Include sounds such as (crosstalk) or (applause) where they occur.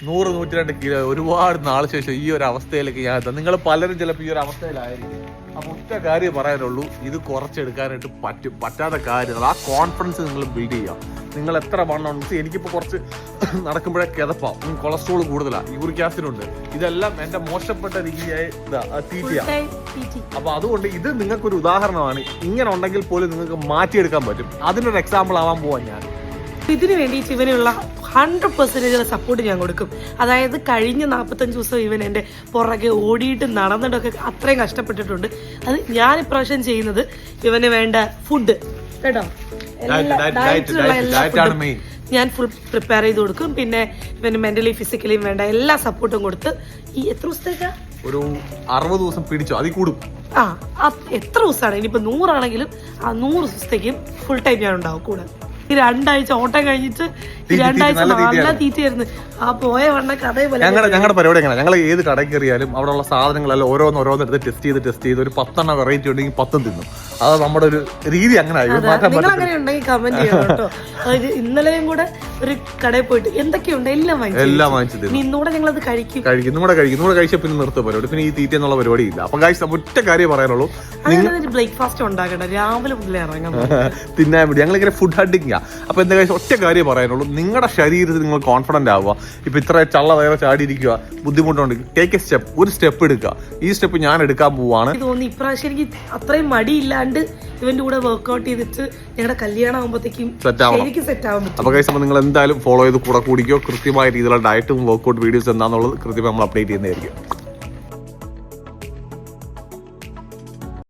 നൂറ് നൂറ്റി രണ്ട് കിലോ ഒരുപാട് നാൾ ശേഷം ഈ ഒരു അവസ്ഥയിലേക്ക് ഞാൻ എത്താം. നിങ്ങൾ പലരും ചിലപ്പോൾ ഈ ഒരു അവസ്ഥയിലായിരിക്കും. അപ്പൊ ഒറ്റ കാര്യം പറയാനുള്ളൂ ഇത് കുറച്ചെടുക്കാനായിട്ട് പറ്റും പറ്റാത്ത കാര്യങ്ങൾ ആ കോൺഫിഡൻസ് നിങ്ങൾ ബിൽഡ് ചെയ്യുക നിങ്ങൾ എത്ര വണ്ണം ഉണ്ട് എനിക്കിപ്പോൾ കുറച്ച് (coughs) നടക്കുമ്പോഴേ കിതപ്പാം കൊളസ്ട്രോൾ കൂടുതലാണ് യൂറിക് ആസിഡ് ഉണ്ട്. ഇതെല്ലാം എന്റെ മോശപ്പെട്ട രീതിയായി ഇതാ തീറ്റയാണ് അപ്പൊ അതുകൊണ്ട് ഇത് നിങ്ങൾക്കൊരു ഉദാഹരണമാണ്. ഇങ്ങനെ ഉണ്ടെങ്കിൽ പോലും നിങ്ങൾക്ക് മാറ്റിയെടുക്കാൻ പറ്റും. അതിനൊരു എക്സാമ്പിൾ ആവാൻ പോവാൻ ഞാൻ. ഇതിനു വേണ്ടി ഇവനുള്ള ഹൺഡ്രഡ് പെർസെന്റേജ് സപ്പോർട്ട് ഞാൻ കൊടുക്കും. അതായത് കഴിഞ്ഞ നാൽപ്പത്തഞ്ച് ദിവസം ഇവൻ എന്റെ പുറകെ ഓടിയിട്ട് നടന്നിട്ടൊക്കെ അത്രയും കഷ്ടപ്പെട്ടിട്ടുണ്ട്. അത് ഞാൻ ഇപ്രാവശ്യം ചെയ്യുന്നത് ഇവന് വേണ്ട ഫുഡ് കേട്ടോ. ഞാൻ ഫുൾ പ്രിപ്പയർ ചെയ്ത് കൊടുക്കും. പിന്നെ ഇവന് മെന്റലി ഫിസിക്കലിയും വേണ്ട എല്ലാ സപ്പോർട്ടും കൊടുത്ത് ഈ എത്ര ദിവസത്തേക്കാ? ഒരു അറുപത് ദിവസം പിടിച്ചു. അതിൽ കൂടും. ആ എത്ര ദിവസമാണ്? ഇനിയിപ്പോ നൂറാണെങ്കിലും ആ നൂറ് ദിവസത്തേക്കും ഫുൾ ടൈം ഞാൻ ഉണ്ടാവും കൂടെ. ഈ രണ്ടാഴ്ച ഓട്ടം കഴിഞ്ഞിട്ട് ഈ രണ്ടാഴ്ച നല്ല തീറ്റയായിരുന്നു. ആ പോയ വണ്ണ പോലെ ഞങ്ങളുടെ ഞങ്ങളുടെ പരിപാടി എങ്ങനെ ഞങ്ങൾ ഏത് കടയിൽ കയറിയാലും അവിടെയുള്ള സാധനങ്ങളെല്ലാം ഓരോന്ന് ഓരോന്ന് എടുത്ത് ടെസ്റ്റ് ചെയ്ത് ടെസ്റ്റ് ചെയ്ത് ഒരു പത്തെണ്ണം വെറൈറ്റി ഉണ്ടെങ്കിൽ പത്തും തിന്നും. അത് നമ്മുടെ ഒരു രീതി അങ്ങനെ ആയി നിങ്ങൾ അങ്ങനെ ഉണ്ടെങ്കിൽ കമന്റ് ചെയ്യണം കേട്ടോ. ഇന്നലെയും കൂടെ ഒരു കടയിൽ പോയിട്ട് എന്തൊക്കെയുണ്ട്? എല്ലാം വാങ്ങിച്ചു എല്ലാം വാങ്ങിച്ചു തിന്നും. ഞങ്ങൾ അത് കഴിക്കും. കഴിക്കും. നമ്മുടെ കഴിക്കും. നമ്മുടെ കഴിച്ച പിന്നെ നിർത്തും പരിപാടി. പിന്നെ ഈ തീറ്റ എന്നുള്ള പരിപാടി ഇല്ല. അപ്പൊ കാഴ്ച ഒറ്റ കാര്യം പറയാനുള്ളൂ. ബ്രേക്ക്ഫാസ്റ്റ് ഉണ്ടാക്കണ്ട. രാവിലെ മുതലേ ഇറങ്ങാൻ (laughs) തിന്നാൻ വേണ്ടി. ഞങ്ങളിങ്ങനെ ഫുഡ് ഹഡിങ് അപ്പൊ എന്താ കഴിച്ചാൽ ഒറ്റ കാര്യം പറയാനുള്ളൂ. നിങ്ങളുടെ ശരീരത്തിൽ നിങ്ങൾ കോൺഫിഡന്റ് ആവുക. ഇപ്പൊ ഇത്ര ചള്ള വേറെ ചാടിയിരിക്കുക ബുദ്ധിമുട്ടുണ്ട്. ടേക്ക് എ സ്റ്റെപ്പ് ഒരു സ്റ്റെപ്പ് എടുക്കുക. ഈ സ്റ്റെപ്പ് ഞാൻ എടുക്കാൻ പോവാണ്. തോന്നി ഇപ്രാവശ്യം എനിക്ക് അത്രയും മടിയില്ലാണ്ട് ഇവന്റെ കൂടെ വർക്ക്ഔട്ട് ചെയ്തിട്ട് ഞങ്ങളുടെ കല്യാണം ആകുമ്പോഴത്തേക്കും എനിക്ക് സെറ്റ് ആവും അപ്പോൾ അപ്പൊ കഴിച്ചപ്പോൾ നിങ്ങൾ എന്തായാലും ഫോളോ ചെയ്ത് കൂടെ കൂടിക്കോ. കൃത്യമായ രീതിയിലുള്ള ഡയറ്റും വർക്ക്ഔട്ട് വീഡിയോസ് എന്താണെന്നുള്ളത് കൃത്യമായി നമ്മൾ അപ്ഡേറ്റ് ചെയ്യുന്നതായിരിക്കും.